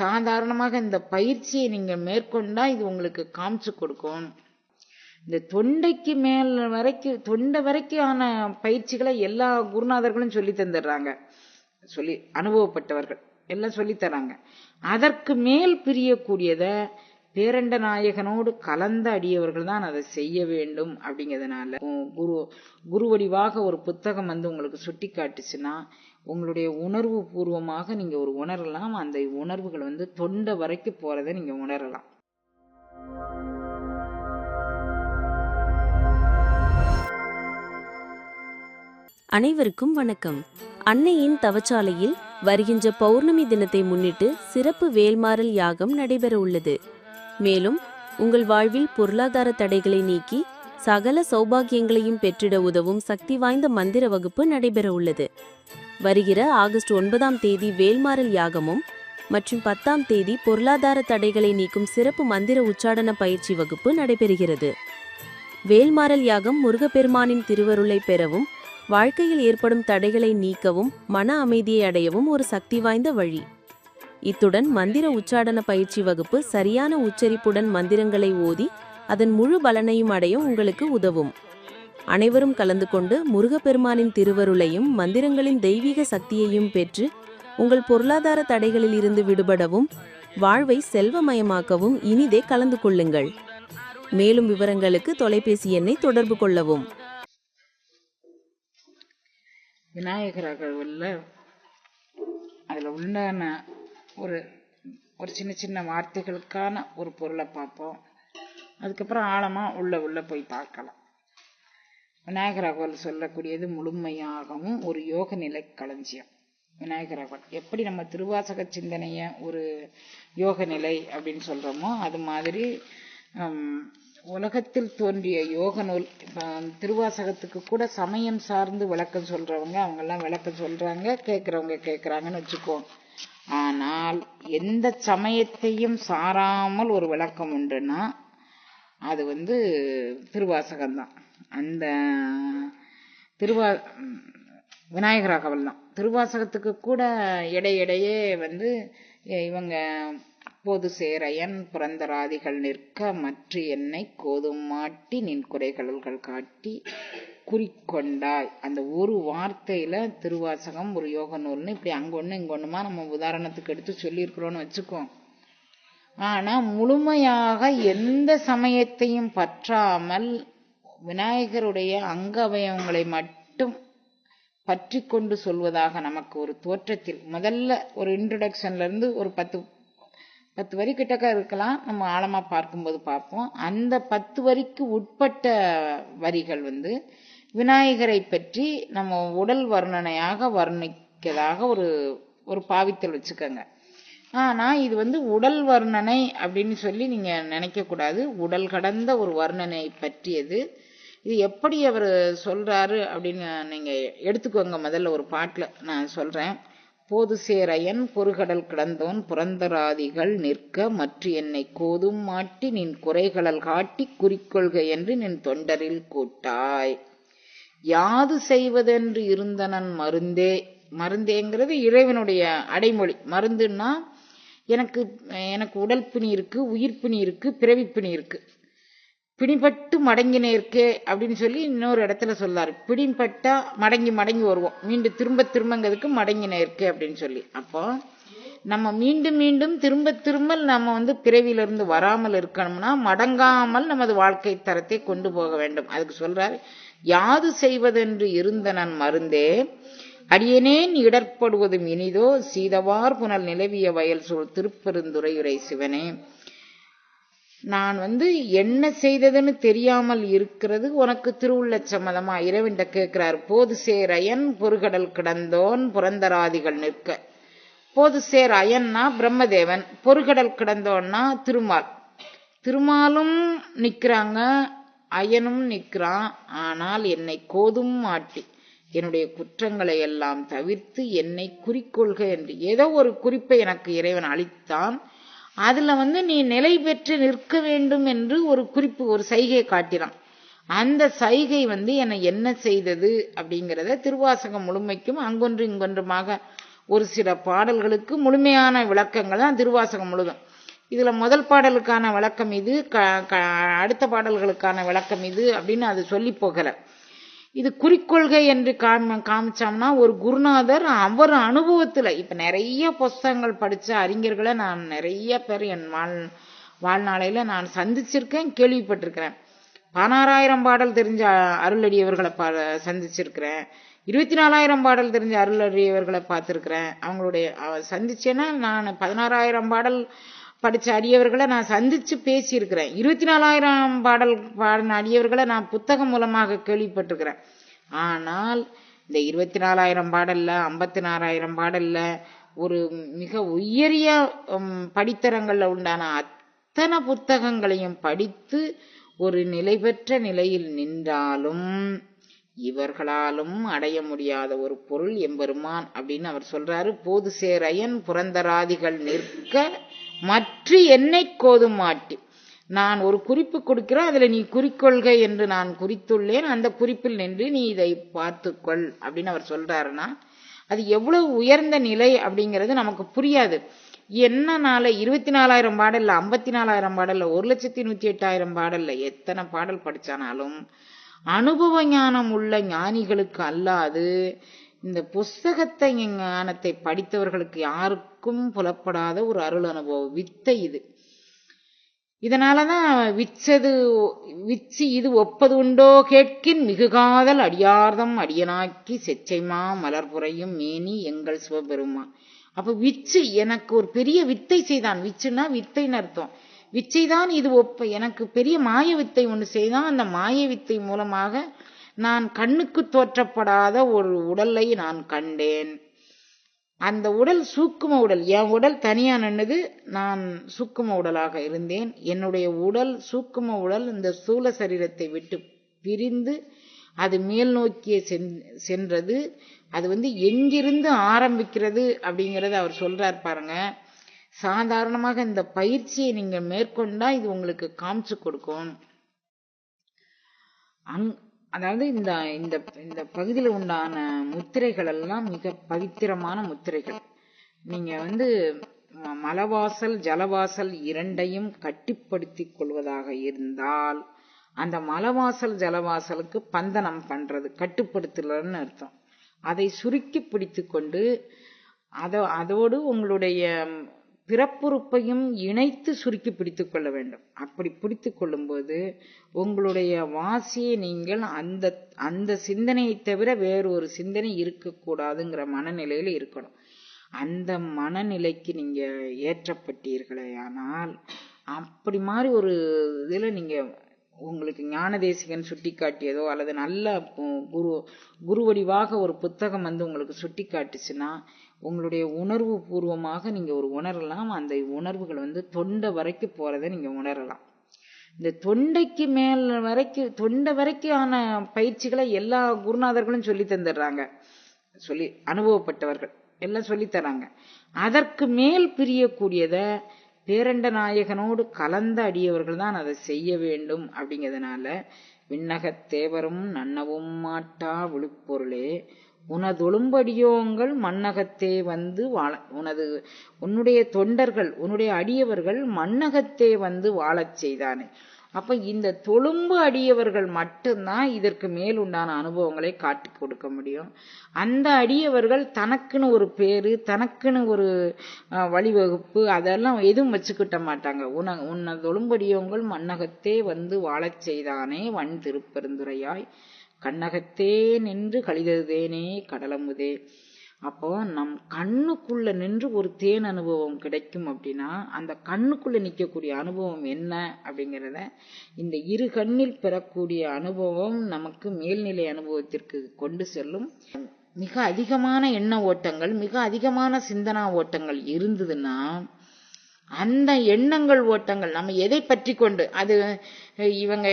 சாதாரணமாக இந்த பயிற்சியை நீங்கள் மேற்கொண்டா இது உங்களுக்கு காமிச்சு கொடுக்கும். இந்த தொண்டைக்கு மேல் வரைக்கும் தொண்டை வரைக்கும் பயிற்சிகளை எல்லா குருநாதர்களும் சொல்லி தந்துடுறாங்க. சொல்லி அனுபவப்பட்டவர்கள். எல்லாம் சொல்லி தராங்க. அதற்கு மேல் பிரியக்கூடியதை பேரண்ட நாயகனோடு கலந்த அடியவர்கள் தான் அதை செய்ய வேண்டும் அப்படிங்கிறதுனால. குரு குரு வடிவாக ஒரு புத்தகம் வந்து உங்களுக்கு சுட்டி காட்டுச்சுன்னா உங்களுடைய உணர்வு பூர்வமாக நீங்க ஒரு உணரலாம். அந்த உணர்வுகள் வந்து தொண்டை வரைக்கும் போறதை நீங்க உணரலாம். அனைவருக்கும் வணக்கம். அன்னையின் தவச்சாலையில் வருகின்ற பௌர்ணமி தினத்தை முன்னிட்டு சிறப்பு வேல்மாறல் யாகம் நடைபெற உள்ளது மேலும் உங்கள் வாழ்வில் பொருளாதார தடைகளை நீக்கி சகல சௌபாகியங்களையும் பெற்றிட உதவும் சக்தி வாய்ந்த மந்திர வகுப்பு நடைபெற உள்ளது. வருகிற ஆகஸ்ட் ஒன்பதாம் தேதி வேல்மாறல் யாகமும் மற்றும் பத்தாம் தேதி பொருளாதார தடைகளை நீக்கும் சிறப்பு மந்திர உச்சாடன பயிற்சி வகுப்பு நடைபெறுகிறது. வேல்மாறல் யாகம் முருகப்பெருமானின் திருவருளை பெறவும் வாழ்க்கையில் ஏற்படும் தடைகளை நீக்கவும் மன அமைதியை அடையவும் ஒரு சக்தி வாய்ந்த வழி. இத்துடன் மந்திர உச்சாடன பயிற்சி வகுப்பு சரியான உச்சரிப்புடன் மந்திரங்களை ஓதி அதன் முழு பலனையும் அடைய உங்களுக்கு உதவும். அனைவரும் கலந்து கொண்டு முருகப்பெருமானின் திருவருளையும் மந்திரங்களின் தெய்வீக சக்தியையும் பெற்று உங்கள் பொருளாதார தடைகளில் இருந்து விடுபடவும் வாழ்வை செல்வமயமாக்கவும் இனிதே கலந்து கொள்ளுங்கள். மேலும் விவரங்களுக்கு தொலைபேசி எண்ணை தொடர்பு கொள்ளவும். விநாயகர் அதில் உண்டான ஒரு ஒரு சின்ன சின்ன வார்த்தைகளுக்கான ஒரு பொருளை பார்ப்போம். அதுக்கப்புறம் ஆழமாக உள்ள உள்ள போய் பார்க்கலாம். விநாயகர் அகவல் சொல்லக்கூடியது முழுமையாகவும் ஒரு யோக நிலை களஞ்சியம். விநாயகர் அகவல் எப்படி நம்ம திருவாசக சிந்தனையை ஒரு யோக நிலை அப்படின்னு சொல்கிறோமோ அது மாதிரி உலகத்தில் தோன்றிய யோக நூல் திருவாசகத்துக்கு கூட சமயம் சார்ந்து விளக்கம் சொல்கிறவங்க அவங்கெல்லாம் விளக்கம் சொல்கிறாங்க கேட்குறவங்க கேட்குறாங்கன்னு வச்சுக்கோங்க. ஆனால் எந்த சமயத்தையும் சாராமல் ஒரு விளக்கம் உண்டுன்னா அது வந்து திருவாசகம் தான் அந்த திருவா விநாயகர் அகவல் தான் திருவாசகத்துக்கு கூட இடையிடையே வந்து இவங்க போது சேரையன் புரந்தராதிகள் நிற்க மற்ற என்னை கோதும் மாட்டி நின் குறைகளுள் காட்டி குறிக்கொண்டாய் அந்த ஒரு வார்த்தையில திருவாசகம் ஒரு யோக நூல்னு இப்படி அங்க ஒண்ணு இங்க ஒண்ணுமா நம்ம உதாரணத்துக்கு எடுத்து சொல்லியிருக்கிறோம்னு வச்சுக்கோ. ஆனா முழுமையாக எந்த சமயத்தையும் பற்றாமல் விநாயகருடைய அங்கவயவங்களை மட்டும் பற்றி கொண்டு சொல்வதாக நமக்கு ஒரு தோற்றத்தில் முதல்ல ஒரு இன்ட்ரடக்ஷன்ல இருந்து ஒரு பத்து பத்து வரி கிட்டக்க இருக்கலாம். நம்ம ஆழமா பார்க்கும்போது பார்ப்போம். அந்த பத்து வரிக்கு உட்பட்ட வரிகள் வந்து விநாயகரை பற்றி நம்ம உடல் வர்ணனையாக வர்ணிக்கதாக ஒரு ஒரு பாவித்தல் வச்சுக்கோங்க. ஆனா இது வந்து உடல் வர்ணனை அப்படின்னு சொல்லி நீங்க நினைக்க கூடாது. உடல் கடந்த ஒரு வர்ணனை பற்றியது. இது எப்படி அவர் சொல்றாரு அப்படின்னு நீங்க எடுத்துக்கோங்க முதல்ல ஒரு பாட்டுல நான் சொல்றேன். போது சேரையன் பொறுகடல் கிடந்தோன் புரந்தராதிகள் நிற்க மற்ற என்னை கோதும் மாட்டி நின் குறைகளல் காட்டி குறிக்கொள்க என்று நின் தொண்டரில் கூட்டாய். யாது செய்வதென்று இருந்தனன் மருந்தே மருந்தேங்கிறது இறைவனுடைய அடைமொழி. மருந்துன்னா எனக்கு எனக்கு உடல் பிணி இருக்கு உயிர் பிணி இருக்கு பிறவி பிணி இருக்கு. பிடிபட்டு மடங்கினேற்கே அப்படின்னு சொல்லி இன்னொரு இடத்துல சொல்லாரு பிடிப்பட்டா மடங்கி மடங்கி வருவோம். மீண்டும் திரும்ப திரும்பங்கிறதுக்கு மடங்கினேற்கே அப்படின்னு சொல்லி. அப்போ நம்ம மீண்டும் மீண்டும் திரும்ப திரும்ப நம்ம வந்து பிறவியிலிருந்து வராமல் இருக்கணும்னா மடங்காமல் நமது வாழ்க்கை தரத்தை கொண்டு போக வேண்டும். அதுக்கு சொல்றாரு யாது செய்வதென்று இருந்தனன் மருந்தே அடியனேன் இடர்படுவதும் இனிதோ சீதவார் புனல் நிலவிய வயல் சூழ் திருப்பெருந்துரையுரை சிவனே. நான் வந்து என்ன செய்ததுன்னு தெரியாமல் இருக்கிறது உனக்கு திருவுள்ள சம்மதமா? இறைவன்ட கேட்கிறார் போது சேர் அயன் பொறுகடல் கிடந்தோன் புரந்தராதிகள் நிற்க. போது சேர் அயன்னா பிரம்மதேவன் பொறுகடல் கிடந்தோன்னா திருமால். திருமாலும் நிற்கிறாங்க அயனும் நிற்கிறான் ஆனால் என்னை கோதும் மாட்டி. என்னுடைய குற்றங்களை எல்லாம் தவிர்த்து என்னை குறிக்கொள்க என்று ஏதோ ஒரு குறிப்பை எனக்கு இறைவன் அளித்தான். அதுல வந்து நீ நிலை பெற்று நிற்க வேண்டும் என்று ஒரு குறிப்பு ஒரு சைகை காட்டினான். அந்த சைகை வந்து என்னை என்ன செய்தது அப்படிங்கிறத திருவாசகம் முழுமைக்கும் அங்கொன்று இங்கொன்றுமாக ஒரு சில பாடல்களுக்கு முழுமையான விளக்கங்கள் தான் திருவாசகம் முழுதும். இதில் முதல் பாடலுக்கான விளக்கம் இது க க- அடுத்த பாடல்களுக்கான விளக்கம் இது அப்படின்னு அது சொல்லி போகலை. இது குறிக்கொள்கை என்று காம காமிச்சோம்னா ஒரு குருநாதர் அவர் அனுபவத்தில் இப்போ நிறைய புஸ்தகங்கள் படித்த அறிஞர்களை நான் நிறைய பேர் என் வாழ் வாழ்நாளையில் நான் சந்திச்சிருக்கேன் கேள்விப்பட்டிருக்கிறேன். பதினாறாயிரம் பாடல் தெரிஞ்ச அருளடியவர்களை பா சந்திச்சிருக்கிறேன். இருபத்தி நாலாயிரம் பாடல் தெரிஞ்ச அருளடியவர்களை பார்த்துருக்குறேன். அவங்களுடைய சந்திச்சேன்னா நான் பதினாறாயிரம் பாடல் படித்த அடியவர்களை நான் சந்தித்து பேசியிருக்கிறேன். இருபத்தி நாலாயிரம் பாடல் பாடின அடியவர்களை நான் புத்தகம் மூலமாக கேள்விப்பட்டிருக்கிறேன். ஆனால் இந்த இருபத்தி நாலாயிரம் பாடலில் ஐம்பத்தி நாலாயிரம் பாடலில் ஒரு மிக உயரிய படித்தரங்களில் உண்டான அத்தனை புத்தகங்களையும் படித்து ஒரு நிலை பெற்ற நிலையில் நின்றாலும் இவர்களாலும் அடைய முடியாத ஒரு பொருள் எம்பெருமான் அப்படின்னு அவர் சொல்றாரு. போது சேரையன் புரந்தராதிகள் நிற்க மற்ற என்னை கோதும் மாட்டி நான் ஒரு குறிப்பு கொடுக்கிறேன் அதுல நீ குறிக்கொள்கை என்று நான் குறித்துள்ளேன் அந்த குறிப்பில் நின்று நீ இதை பார்த்துக்கொள் அப்படின்னு அவர் சொல்றாருன்னா அது எவ்வளவு உயர்ந்த நிலை அப்படிங்கிறது நமக்கு புரியாது. என்னனால இருபத்தி நாலாயிரம் பாடல்ல ஐம்பத்தி நாலாயிரம் பாடல்ல ஒரு லட்சத்தி நூத்தி எட்டாயிரம் பாடல்ல எத்தனை பாடல் படிச்சானாலும் அனுபவ ஞானம் உள்ள ஞானிகளுக்கு அல்லாது இந்த புஸ்தகத்தை ஞானத்தை படித்தவர்களுக்கு யாருக்கும் புலப்படாத ஒரு அருள் அனுபவம் வித்தை இது. இதனாலதான் விச்சது விச்சு இது ஒப்பது உண்டோ கேட்கின் மிகுகாதல் அடியார்தம் அடியனாக்கி செச்சைமா மலர்புறையும் மேனி எங்கள் சிவபெருமான். அப்ப விச்சு எனக்கு ஒரு பெரிய வித்தை செய்தான். விச்சுன்னா வித்தைன்னு அர்த்தம். விச்சைதான் இது ஒப்ப எனக்கு பெரிய மாய வித்தை ஒன்று செய்தான். அந்த மாய வித்தை மூலமாக நான் கண்ணுக்கு தோற்றப்படாத ஒரு உடலை நான் கண்டேன். அந்த உடல் சூக்கும உடல் என் உடல் தனியா நின்னது நான் சூக்கும உடலாக இருந்தேன். என்னுடைய உடல் சூக்கும உடல் இந்த ஸ்தூல சரீரத்தை விட்டு பிரிந்து அது மேல் நோக்கிய சென்- சென்றது. அது வந்து எங்கிருந்து ஆரம்பிக்கிறது அப்படிங்கறத அவர் சொல்றார் பாருங்க. சாதாரணமாக இந்த பயிற்சியை நீங்க மேற்கொண்டா இது உங்களுக்கு காமிச்சு கொடுக்கும். அங் அதாவது இந்த இந்த இந்த பகுதியில் உண்டான முத்திரைகள் எல்லாம் மிக பவித்திரமான முத்திரைகள். நீங்க வந்து மலவாசல் ஜலவாசல் இரண்டையும் கட்டிப்படுத்திக் கொள்வதாக இருந்தால் அந்த மலவாசல் ஜலவாசலுக்கு பந்தனம் பண்றது கட்டுப்படுத்தலன்னு அர்த்தம். அதை சுருக்கி பிடித்து கொண்டு அதோ அதோடு உங்களுடைய பிறப்புறுப்பையும் இணைத்து சுருக்கி பிடித்து கொள்ள வேண்டும். அப்படி பிடித்து கொள்ளும்போது உங்களுடைய வாசியை நீங்கள் அந்த அந்த சிந்தனையை தவிர வேறு ஒரு சிந்தனை இருக்கக்கூடாதுங்கிற மனநிலையில் இருக்கணும். அந்த மனநிலைக்கு நீங்கள் ஏற்றப்பட்டீர்களே ஆனால் அப்படி மாதிரி ஒரு இதில் நீங்கள் உங்களுக்கு ஞானதேசிகன் சுட்டி காட்டியதோ அல்லது நல்ல குரு குரு வடிவாக ஒரு புத்தகம் வந்து உங்களுக்கு சுட்டி காட்டுச்சுன்னா உங்களுடைய உணர்வு பூர்வமாக நீங்கள் ஒரு உணரலாம். அந்த உணர்வுகள் வந்து தொண்டை வரைக்கும் போகிறத நீங்கள் உணரலாம். இந்த தொண்டைக்கு மேல் வரைக்கும் தொண்டை வரைக்கும் ஆன பயிற்சிகளை எல்லா குருநாதர்களும் சொல்லி தந்துடுறாங்க. சொல்லி அனுபவப்பட்டவர்கள் எல்லாம் சொல்லித்தராங்க அதற்கு மேல் பிரியக்கூடியத பேரண்ட நாயகனோடு கலந்த அடியவர்கள் தான் அதை செய்ய வேண்டும் அப்படிங்கிறதுனால விண்ணகத் தேவரும் நன்னவும் மாட்டா விழுப்பொருளே உனதொழும்படியோங்கள் மண்ணகத்தே வந்து வாழ உனது உன்னுடைய தொண்டர்கள் உன்னுடைய அடியவர்கள் மண்ணகத்தே வந்து வாழச் செய்தானே. அப்ப இந்த தொழும்பு அடியவர்கள் மட்டும்தான் இதற்கு மேல் உண்டான அனுபவங்களை காட்டி கொடுக்க முடியும். அந்த அடியவர்கள் தனக்குன்னு ஒரு பேரு தனக்குன்னு ஒரு வழிவகுப்பு அதெல்லாம் எதுவும் வச்சுக்கிட்ட மாட்டாங்க. உன உன்னை தொழும்படியவங்கள் மன்னகத்தே வந்து வாழச் செய்தானே வன் திருப்பெருந்துரையாய் கண்ணகத்தே நின்று கழிததேனே கடலமுதே. அப்போ நம் கண்ணுக்குள்ள நின்று ஒரு தேன் அனுபவம் கிடைக்கும் அப்படின்னா அந்த கண்ணுக்குள்ள நிற்கக்கூடிய அனுபவம் என்ன அப்படிங்கிறத இந்த இரு கண்ணில் பெறக்கூடிய அனுபவம் நமக்கு மேல்நிலை அனுபவத்திற்கு கொண்டு செல்லும். மிக அதிகமான எண்ண ஓட்டங்கள் மிக அதிகமான சிந்தனா ஓட்டங்கள் இருந்ததுன்னா அந்த எண்ணங்கள் ஓட்டங்கள் நம்ம எதை பற்றி கொண்டு? அது இவங்க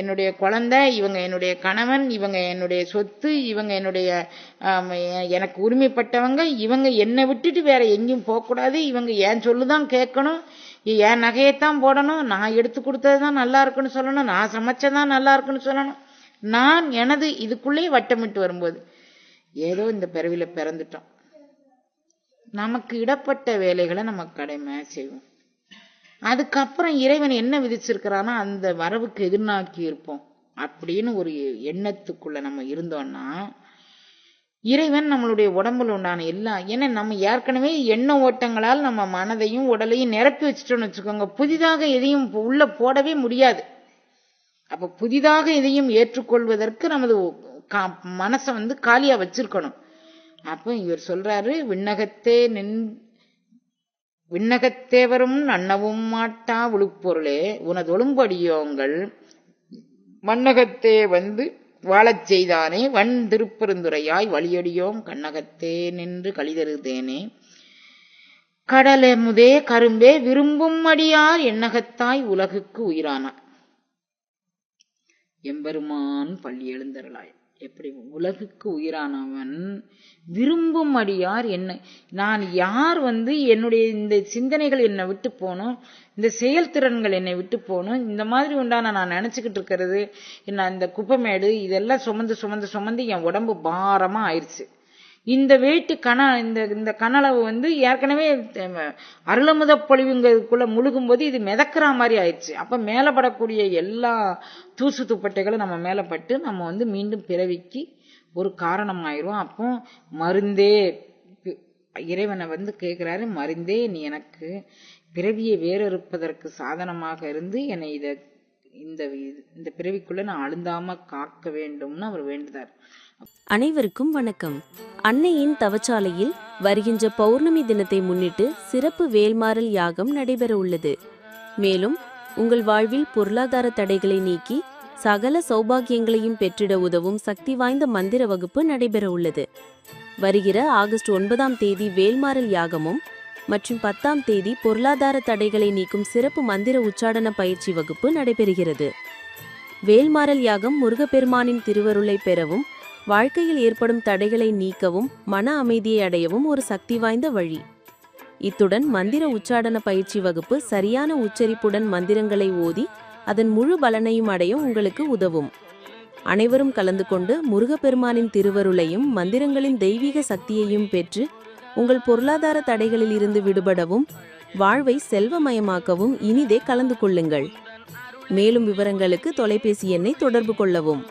என்னுடைய குழந்தை இவங்க என்னுடைய கணவன் இவங்க என்னுடைய சொத்து இவங்க என்னுடைய எனக்கு உரிமைப்பட்டவங்க இவங்க என்னை விட்டுட்டு வேற எங்கேயும் போகக்கூடாது. இவங்க ஏன் சொல்லுதான் கேட்கணும்? என் நகையைத்தான் போடணும்? நான் எடுத்து கொடுத்தது தான் நல்லா இருக்குன்னு சொல்லணும். நான் சமைச்சதான் நல்லா இருக்குன்னு சொல்லணும். நான் எனது இதுக்குள்ளே வட்டமிட்டு வரும்போது ஏதோ இந்த பிறவில பிறந்துட்டோம். நமக்கு இடப்பட்ட வேலைகளை நம்ம கடமை செய்வோம். அதுக்கப்புறம் இறைவன் என்ன விதிச்சிருக்கிறானோ அந்த வரவுக்கு எதிர்நாக்கி இருப்போம். அப்படின்னு ஒரு எண்ணத்துக்குள்ள நம்ம இருந்தோம்னா இறைவன் நம்மளுடைய உடம்புல உண்டான எல்லா ஏன்னா நம்ம ஏற்கனவே எண்ண ஓட்டங்களால் நம்ம மனதையும் உடலையும் நிரப்பி வச்சுட்டோம்னு வச்சுக்கோங்க. புதிதாக எதையும் உள்ள போடவே முடியாது. அப்ப புதிதாக எதையும் ஏற்றுக்கொள்வதற்கு நமது கா- மனசை வந்து காலியா வச்சிருக்கணும். அப்ப இவர் சொல்றாரு விண்ணகத்தே நின் விண்ணகத்தேவரும் அண்ணவும் மாட்டா விழுப்பொருளே உனதொழும்படியோங்கள் மண்ணகத்தே வந்து வாழச் செய்தானே வன் திருப்பெருந்துரையாய் வழியடியோம் கண்ணகத்தே நின்று கழிதருதேனே கடலமுதே கரும்பே விரும்பும் அடியார் எண்ணகத்தாய் உலகுக்கு உயிரானார். எம்பெருமான் பள்ளி எழுந்தருளாய். எப்படி உலகுக்கு உயிரானவன் விரும்பும் அடியார் என்ன. நான் யார் வந்து என்னுடைய இந்த சிந்தனைகள் என்னை விட்டு போகணும் இந்த செயல்திறன்கள் என்னை விட்டு போகணும் இந்த மாதிரி உண்டான நான் நினச்சிக்கிட்டு இருக்கிறது என்ன இந்த குப்பைமேடு இதெல்லாம் சுமந்து சுமந்து சுமந்து என் உடம்பு பாரமாக ஆயிடுச்சு இந்த வெயிட்டு கன இந்த இந்த கனளவு வந்து ஏற்கனவே அருளமுத பொழிவுங்கிறதுக்குள்ள முழுகும்போது இது மிதக்கிற மாதிரி ஆயிடுச்சு. அப்போ மேலே படக்கூடிய எல்லா தூசு துப்பட்டைகளும் நம்ம மேல பட்டு நம்ம வந்து மீண்டும் பிறவிக்கு ஒரு காரணம் ஆயிரும் அப்போ மருந்தே இறைவனை வந்து கேட்குறாரு மருந்தே நீ எனக்கு பிறவியை வேறறுப்பதற்கு சாதனமாக இருந்து என்னை இதை இந்த இந்த பிறவிக்குள்ள நான் அழுந்தாம காக்க வேண்டும்னு அவர் வேண்டுதார். அனைவருக்கும் வணக்கம். அன்னையின் தவச்சாலையில் வருகின்ற பௌர்ணமி தினத்தை முன்னிட்டு சிறப்பு வேல்மாறல் யாகம் நடைபெற உள்ளது. மேலும் உங்கள் வாழ்வில் பொருளாதார தடைகளை நீக்கி சகல சௌபாகியங்களையும் பெற்றிட உதவும் சக்தி வாய்ந்த மந்திர வகுப்பு நடைபெற உள்ளது. வருகிற ஆகஸ்ட் ஒன்பதாம் தேதி வேல்மாறல் யாகமும் மற்றும் பத்தாம் தேதி பொருளாதார தடைகளை நீக்கும் சிறப்பு மந்திர உச்சாடன பயிற்சி வகுப்பு நடைபெறுகிறது. வேல்மாறல் யாகம் முருகப்பெருமானின் திருவருளை பெறவும் வாழ்க்கையில் ஏற்படும் தடைகளை நீக்கவும் மன அமைதியை அடையவும் ஒரு சக்தி வாய்ந்த வழி. இத்துடன் மந்திர உச்சாடன பயிற்சி வகுப்பு சரியான உச்சரிப்புடன் மந்திரங்களை ஓதி அதன் முழு பலனையும் அடைய உங்களுக்கு உதவும். அனைவரும் கலந்து கொண்டு முருகப்பெருமானின் திருவருளையும் மந்திரங்களின் தெய்வீக சக்தியையும் பெற்று உங்கள் பொருளாதார தடைகளில் இருந்து விடுபடவும் வாழ்வை செல்வமயமாக்கவும் இனிதே கலந்து கொள்ளுங்கள். மேலும் விவரங்களுக்கு தொலைபேசி எண்ணை தொடர்பு கொள்ளவும்.